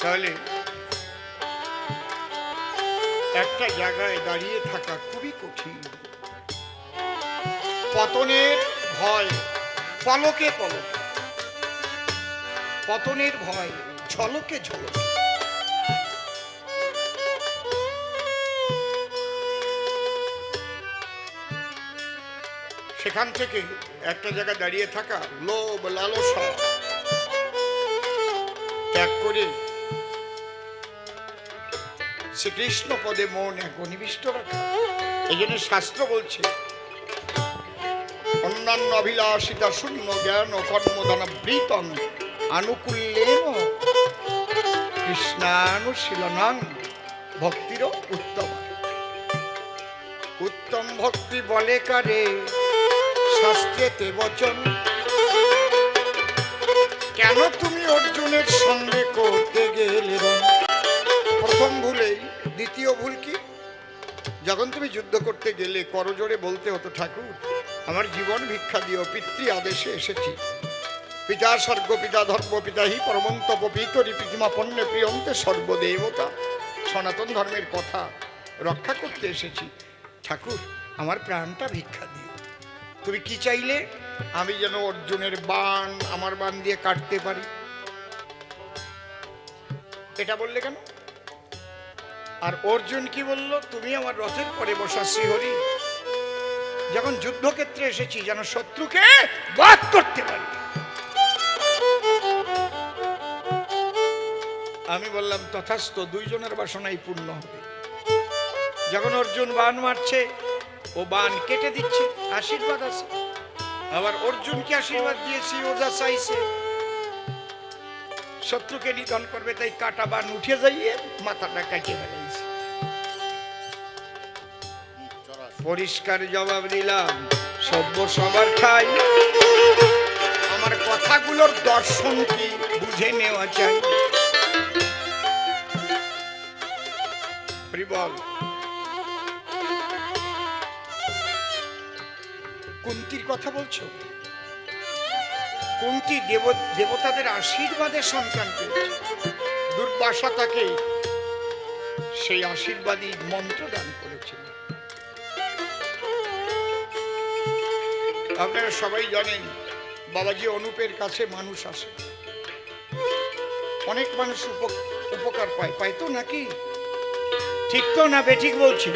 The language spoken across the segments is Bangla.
তাহলে একটা জায়গায় দাঁড়িয়ে থাকা খুবই কঠিন। পতনের ভয়, পলকে পলকে। পতনের ভয়, ঝলকে ঝলকে। সেখান থেকে একটা জায়গায় দাঁড়িয়ে থাকা লোভ, লালসা ত্যাগ করে শ্রীকৃষ্ণ পদে মন এক রাখা। এই জন্য শাস্ত্র বলছে, অন্যান্য অভিলাষিতা শূন্য জ্ঞান কর্মদান বৃতম আনুকূল্যেন কৃষ্ণানুশীলনাং ভক্তির উত্তম। উত্তম ভক্তি বলে কারে? শাস্ত্রেতে বচন। কেন তুমি অর্জুনের সঙ্গে ভুল কি? যখন তুমি যুদ্ধ করতে গেলে করজোড়ে বলতে হতো, ঠাকুর, আমার জীবন ভিক্ষা দিও, পিতৃ আদেশে এসেছি। পিতা স্বর্গ, পিতা ধর্ম, পিতা হি পরমন্ত পিতরি পৃথিমা পণ্যে প্রিয়ন্তে সর্বদেবতা। সনাতন ধর্মের কথা রক্ষা করতে এসেছি। ঠাকুর, আমার প্রাণটা ভিক্ষা দিও। তুমি কি চাইলে আমি যেন অর্জুনের বান আমার বান দিয়ে কাটতে পারি? এটা বললে কেন? আর অর্জুন কি বলল, তুমি আমার রথের পরে বসা শ্রীহরি। যখন যুদ্ধক্ষেত্রে এসেছি, যেন শত্রুকে বাদ করতে পারি। আমি বললাম, তথাস্থ, দুইজনের বাসনাই পূর্ণ হবে। যখন অর্জুন বান মারছে, ও বান কেটে দিচ্ছে, আশীর্বাদ আছে। আবার অর্জুনকে আশীর্বাদ দিয়েছি ওজা চাইছে শত্রুকে নিধন করবে, তাই কাটা বান উঠে যাইয়ে মাথাটা কাটিয়ে ফেলাইছে পরিষ্কার জবাব দিলাম, সভ্য সবার খাই আমার কথাগুলোর দর্শন কি বুঝে নেওয়া চাই বল। কুন্তির কথা বলছো? কুন্তি দেব দেবতাদের আশীর্বাদের সন্তান পেয়েছে। দুর্বাসা তাকে সেই আশীর্বাদী মন্ত্র দান করেছিল। আপনারা সবাই জানেন, বাবাজি অনুপের কাছে মানুষ আসে। অনেক মানুষ উপ- উপকার পায়। পায় তো নাকি? ঠিক তো না বেঠিক বলছি?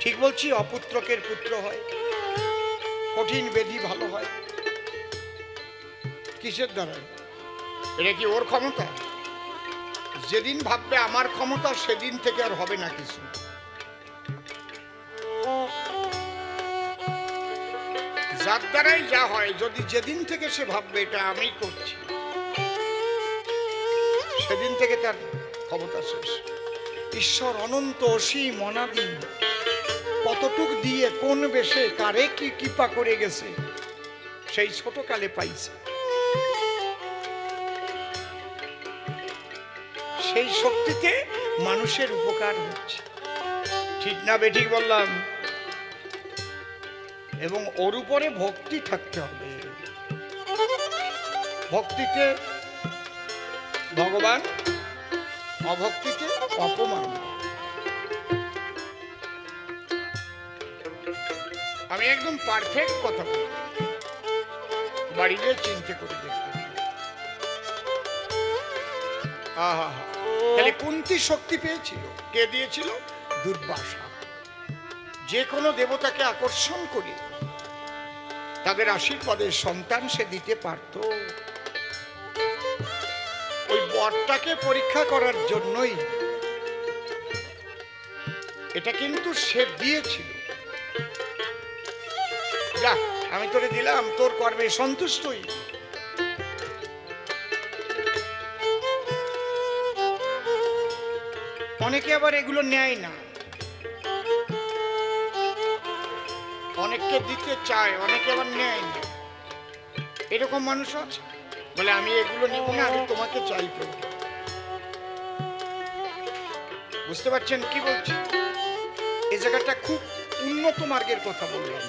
ঠিক বলছি, অপুত্রকের পুত্র হয়। কঠিন বেধি ভালো হয়। কিসের দ্বারা? এটা কি ওর ক্ষমতা? যেদিন ভাববে আমার ক্ষমতা সেদিন থেকে আর হবে না কিছু। যার দ্বারাই যা হয় যদি যেদিন থেকে সে ভাববে এটা আমি করছি সেদিন থেকে তার ক্ষমতা শেষ। ঈশ্বর অনন্ত অসীম অনাদি কতটুক দিয়ে কোন বেশে কারে কি কৃপা করে গেছে সেই ছোট কালে পাইছে। শক্তিতে মানুষের উপকার হচ্ছে। ঠিক না বেঠিক বললাম? এবং ওর উপরে ভক্তি থাকতে হবে। ভক্তিতে ভগবান, অভক্তিতে অপমান। আমি একদম পারফেক্ট কথা বলি বাড়িতে চিন্তা করে দেখবেন আহা। তাহলে কুন্তি শক্তি পেয়েছিল। কে দিয়েছিল? দুর্বাসা। যে কোনো দেবতাকে আকর্ষণ করে তাদের আশীর্বাদের সন্তান সে দিতে পারত। ওই বরটাকে পরীক্ষা করার জন্যই এটা কিন্তু সে দিয়েছিল। যা আমি তোরে দিলাম তোর কর্মে সন্তুষ্টই। অনেকে আবার এগুলো নেয় না। অনেককে দিতে চায়, অনেকে আবার নেয় না। এরকম মানুষ আছে? বলে, আমি এগুলো নেব না, আমি তোমাকে চাই বুঝতে পারছেন কি বলছি? এই জায়গাটা খুব উন্নত মার্গের কথা বললাম।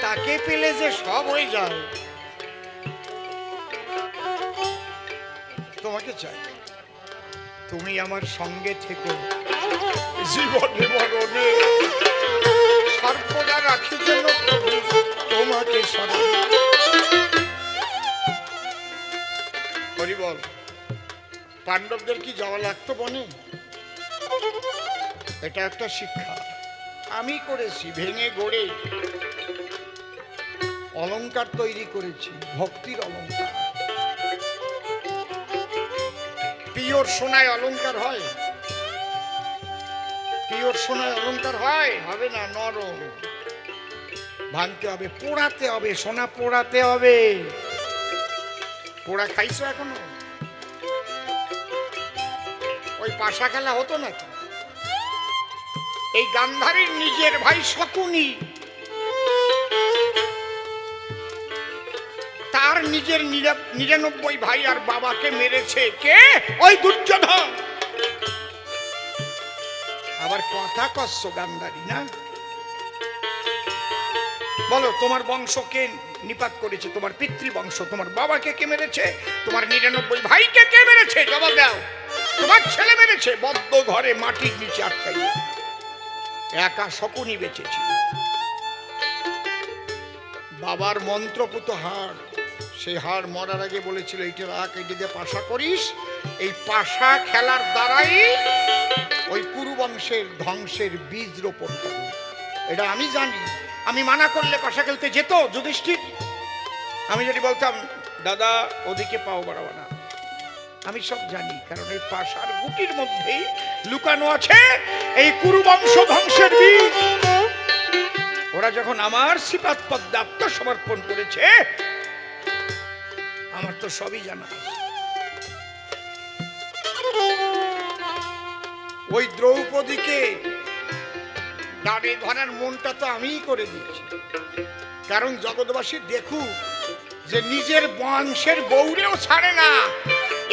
তাকে পেলে যে সব হয়ে যায়। তোমাকে চাই। তুমি আমার সঙ্গে থেকো। জীবনে মরণে সর্বদা রাখি যেন তোমাকে স্মরণ। পাণ্ডবদের কি যাওয়া লাগতো বনে? এটা একটা শিক্ষা। আমি করেছি, ভেঙে গড়ে। অলংকার তৈরি করেছি, ভক্তির অলংকার। পিওর সোনায় অলঙ্কার হয়? পিওর সোনায় অলংকার হয়? হবে না, নরম। ভাঙতে হবে, পোড়াতে হবে, সোনা পোড়াতে হবে। পোড়া খাইছো এখনও? ওই পাশা খেলা হতো নাকি? এই গান্ধারীর নিজের ভাই শকুনি তার নিজের নিরানব্বই ভাই আর বাবাকে মেরেছে। কে? ওই দুর্যোধন। আবার কথা কচ্ছ, গান্ধারী, না? বলো, তোমার বংশ কে নিপাত করেছে? তোমার পিতৃবংশ, তোমার বাবাকে কে মেরেছে? তোমার নিরানব্বই ভাইকে কে মেরেছে? জবাব দাও। তোমার ছেলে মেরেছে? বদ্ধ ঘরে মাটির নিচে আটকাই একা শকুনি বেঁচেছিল। বাবার মন্ত্রপুত হাড় সেই হাড় মরার আগে বলেছিল, এইটা রাখ, এইটা দিয়ে পাশা করিস। এই পাশা খেলার দ্বারাই ওই কুরু বংশের ধ্বংসের বীজ রোপণ করবে। এটা আমি জানি। আমি মানা করলে পাশা খেলতে যেত যুধিষ্ঠির। আমি যদি বলতাম, দাদা, ওদিকে পাও বাড়াবো না। আমি সব জানি, কারণ এই পাশার গুটির মধ্যেই লুকানো আছে এই কুরু বংশ ধ্বংসের বীজ। ওরা যখন আমার সিপাত পদ্মে আত্মসমর্পণ করেছে আমার তো সবই জানা। ওই দ্রৌপদীকে ডানে ধরার মনটা তো আমিই করে দিয়েছি। কারণ জগৎবাসী দেখুক যে নিজের বংশের বৌরেও ছাড়ে না।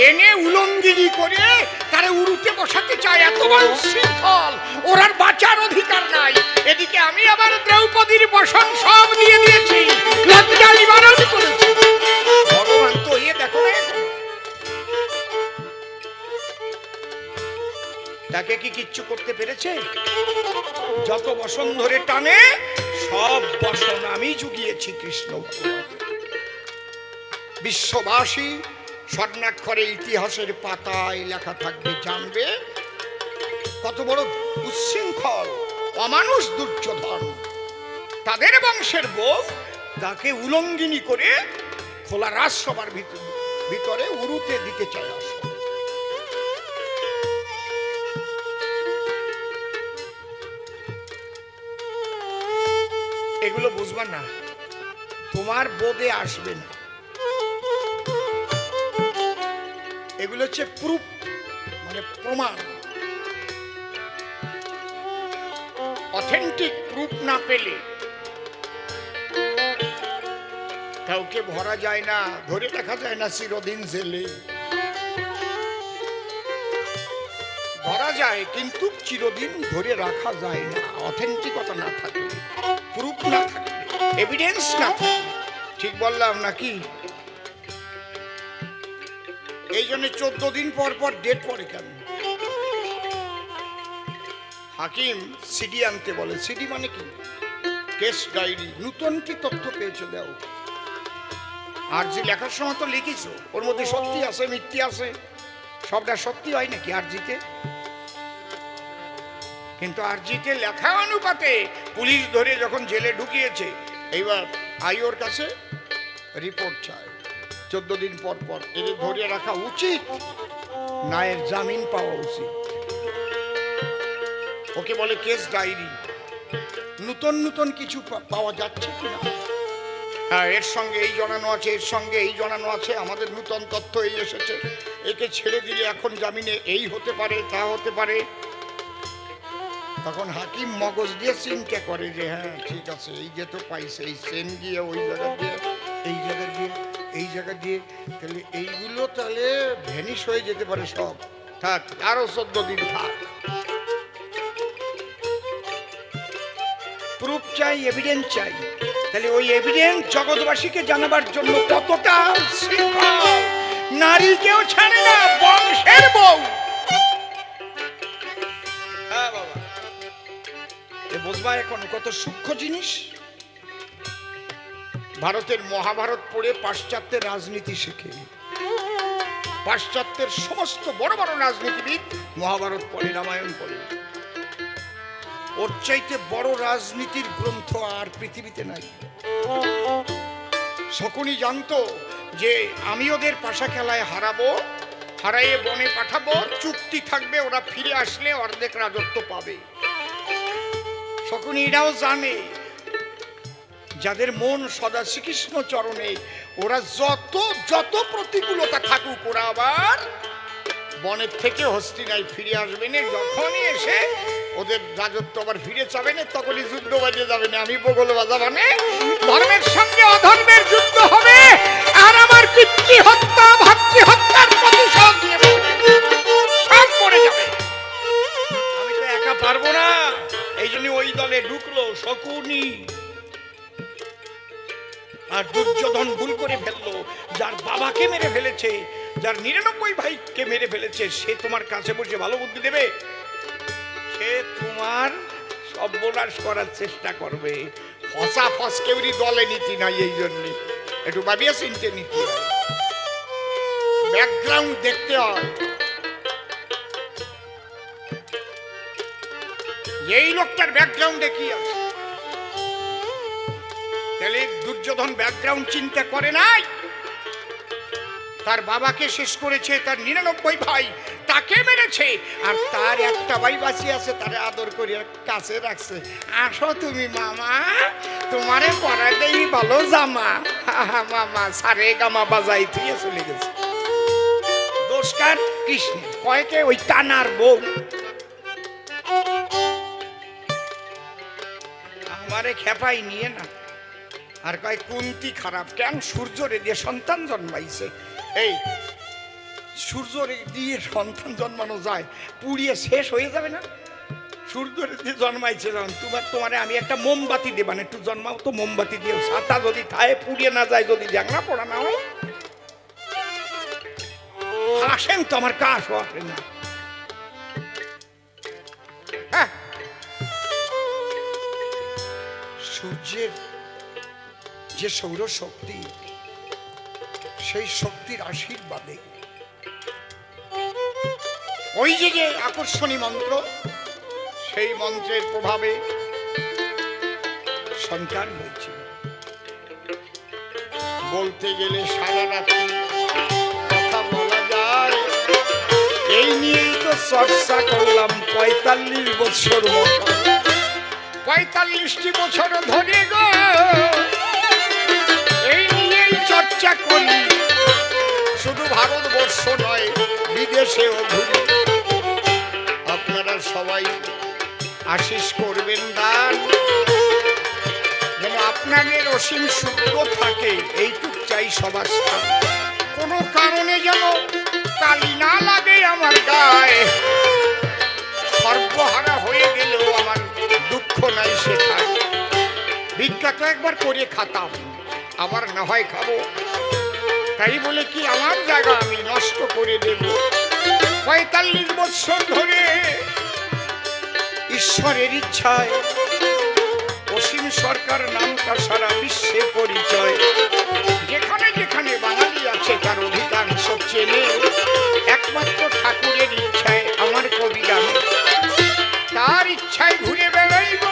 এনে উলঙ্গিনী করে তারে উড়ুতে বসাতে চায় এত বড় শৃঙ্খল ওর আর বাঁচার অধিকার নাই। এদিকে আমি আবার দ্রৌপদীর বসন সব দিয়ে দিয়েছি লজ্জা নিবারণ করেছি। দেখো না। তাকে কি কিচ্ছু করতে পেরেছে? যত বসন ধরে টানে, সব বসন আমি জুগিয়েছি কৃষ্ণ বিশ্ববাসী, স্বর্ণাক্ষরে ইতিহাসের পাতায় লেখা থাকবে, জানবে কত বড় উচ্ছৃঙ্খল, অমানুষ দুর্যোধন। তাদের বংশের বউ তাকে উলঙ্গিনী করে খোলা রাজসভার ভিতরে ভিতরে উরুতে দিতে চায় আসো। এগুলো বুঝবা না, তোমার বোধে আসবে না। এগুলো হচ্ছে প্রুফ মানে প্রমাণ। অথেন্টিক প্রুফ না পেলে কাউকে ভরা যায় না, ধরে রাখা যায় না চিরদিন জেলে। ধরা যায় কিন্তু চিরদিন ধরে রাখা যায় না, অথেন্টিকতা না থাকে প্রুফ না থাকে এভিডেন্স না থাকলে। ঠিক বললাম নাকি? এই জন্য চোদ্দ দিন পর পর ডেট পড়ে কেন? হাকিম সিডি আনতে বলে, সিডি মানে কি? কেস ডায়েরি নতুন কি তথ্য পেয়েছ, দাও। আর যে লেখার সময় তো লিখিছো, ওর মধ্যে সত্যি আছে, মিথ্যে আছে? সবটা সত্যি হয় নাকি আর জিতে কিন্তু আরজিতে লেখা অনুপাতে পুলিশ ধরে যখন জেলে ঢুকিয়েছে, এইবার আইওর কাছে রিপোর্ট চায় চোদ্দ দিন পর পর এদের ধরে রাখা উচিত না এর জামিন পাওয়া উচিত। ওকে বলে কেস ডায়েরি। নতুন নতুন কিছু পাওয়া যাচ্ছে কিনা? হ্যাঁ এর সঙ্গে এই জানানো আছে, এর সঙ্গে এই জানানো আছে, আমাদের নূতন তথ্য এই এসেছে। একে ছেড়ে দিলে এখন জামিনে এই হতে পারে, তা হতে পারে। তখন হাকিম মগজ দিয়ে চিন্তা করে যে হ্যাঁ ঠিক আছে, এই যে তো পাইছে, এই সেন দিয়ে, ওই জায়গা দিয়ে, এই জায়গা দিয়ে, এই জায়গা দিয়ে, তাহলে এইগুলো তাহলে ভ্যানিশ হয়ে যেতে পারে সব। থাক, আরও চোদ্দ দিন থাক। প্রুফ চাই এভিডেন্স চাই। তাহলে ওই এভিডেন্স জগৎবাসীকে জানাবার জন্য কতটা নারী কেউ ছাড়ে না, বংশের বউ। হ্যাঁ বুঝবা এখন কত সূক্ষ্ম জিনিস। ভারতের মহাভারত পড়ে পাশ্চাত্যের রাজনীতি শেখে। পাশ্চাত্যের সমস্ত বড় বড় রাজনীতিবিদ মহাভারত পড়ে, রামায়ণ পড়ে। ওর চাইতে বড় রাজনীতির গ্রন্থ আর পৃথিবীতে নাই। শকুনি জানতো যে আমি ওদের পাশা খেলায় হারাবো, হারাইয়ে বনে পাঠাবো, চুক্তি থাকবে, ওরা ফিরে আসলে অর্ধেক রাজত্ব পাবে। শকুনি এরাও জানে, যাদের মন সদা শ্রীকৃষ্ণ চরণে, ওরা যত যত প্রতিকূলতা থাকুক, ওরা আবার বনের থেকে হস্তিনায় ফিরে আসবে না, যখনই এসে ওদের রাজত্ব আবার ফিরে যাবে না, তখনই যুদ্ধ বাজে যাবে না। আমি বগল বাজাবো না। ধর্মের সঙ্গে অধর্মের যুদ্ধ হবে, আর আমার পিতৃ হত্যা ভাতৃ হত্যার প্রতিশোধ সব মরে যাবে। আমি তো একা পারব না। এই জন্য ওই দলে ঢুকলো শকুনি। আর দুর্যোধন ভুল করে ফেলল, যার বাবাকে মেরে ফেলেছে যার নিরানব্বই ভাইকে মেরে ফেলেছে, সে তোমার কাছে বসে ভালো বুদ্ধি দেবে? সে তোমার সর্বনাশ করার চেষ্টা করবে। ফসা ফস কেউরি দলে নীতি নাই এই জন্যে। একটু ভাবিয়া চিনতে নীতি। ব্যাকগ্রাউন্ড দেখতে হয়। এই লোকটার ব্যাকগ্রাউন্ডে কি আছে? তাহলে দুর্যোধন ব্যাকগ্রাউন্ড চিন্তা করে নাই? তার বাবাকে শেষ করেছে তার নিরানব্বই ভাই, তাকে মেরেছে। আর তার একটা ভাই বাঁচি আছে, তারে আদর করে কাছে রাখছে। আসো তুমি মামা, তোমারে দেই ভালো জামা। মামা, সারে গামা বাজাই থুয়ে চলে গেছে। দোষকার কৃষ্ণ কয়েকে ওই কানার বউ। আমারে খেপাই নিয়ে না। আর কয়, কুন্তি খারাপ কেন? সূর্য রে দিয়ে সন্তান জন্মাইছে। এই সূর্য দিয়ে সন্তান জন্মানো যায়, পুড়িয়ে শেষ হয়ে যাবে না? সূর্য দিয়ে জন্মাইছে যখন, তোমার তোমারে আমি একটা মোমবাতি দেবান একটু জন্মাও তো মোমবাতি দিও, ছাতা যদি থায় পুড়িয়ে না যায়, যদি জাংলা পড়া না হয়। আসেন তো, আমার কাশও আসে না। হ্যাঁ। সূর্যের যে সৌরশক্তি সেই শক্তির আশীর্বাদে। ওই যে যে আকর্ষণী মন্ত্র, সেই মন্ত্রের প্রভাবে সন্তান হয়েছিল। বলতে গেলে সারা রাত্রি কথা বলা যায়। এই নিয়েই তো চর্চা করলাম পঁয়তাল্লিশ বছর পঁয়তাল্লিশটি বছর ধরে গো। বিদেশেও ঘুরি আপনারা সবাই আশিস করবেন দান। যেন আপনাদের অসীম শুক্র থাকে, এইটুক চাই সবার কোনো কারণে যেন কালি না লাগে আমার গায়ে। সর্বহারা হয়ে গেলেও আমার দুঃখ নাই ভিক্ষা তো একবার করে খাতাম, আবার না হয় খাব। তাই বলে কি, আমার জায়গা আমি নষ্ট করে দেব। পঁয়তাল্লিশ বছর ধরে ঈশ্বরের ইচ্ছায় অসীম সরকার নামটা সারা বিশ্বে পরিচয়। যেখানে যেখানে বাঙালি আছে, তার অধিকাংশ চেনে একমাত্র ঠাকুরের ইচ্ছায় আমার কবি গানে। তার ইচ্ছায় ঘুরে বেড়াইব।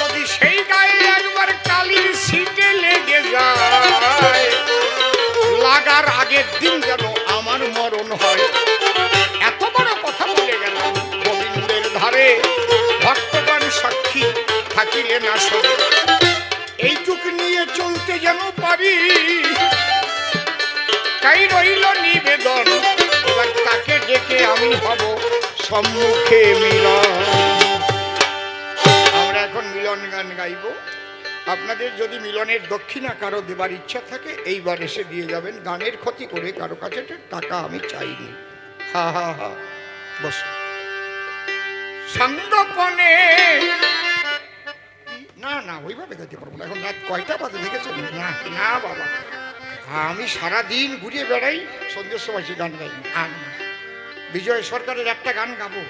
যদি সেই গায়ে একবার কালির সিটে লেগে যায়, লাগার আগের দিন যেন থাকিলে না শোনে এইটুক নিয়ে চলতে যেন পারি। তাই রইল নিবেদন, এবার তাকে ডেকে আমি হব সম্মুখে মিলন। আমরা এখন মিলন গান গাইব। আপনাদের যদি মিলনের দক্ষিণা কারও দেবার ইচ্ছা থাকে, এইবার এসে দিয়ে যাবেন গানের ক্ষতি করে কারও কাছে টাকা আমি চাইনি। হা হা হা, বস। সঙ্গপনে না না, ওইভাবে খেতে পারব না। এখন রাত কয়টা বাজে দেখেছেন না না, বাবা। আমি সারা দিন ঘুরিয়ে বেড়াই, সন্ধ্যের সময় সে গান গাই না। না, বিজয় সরকারের একটা গান গাবো।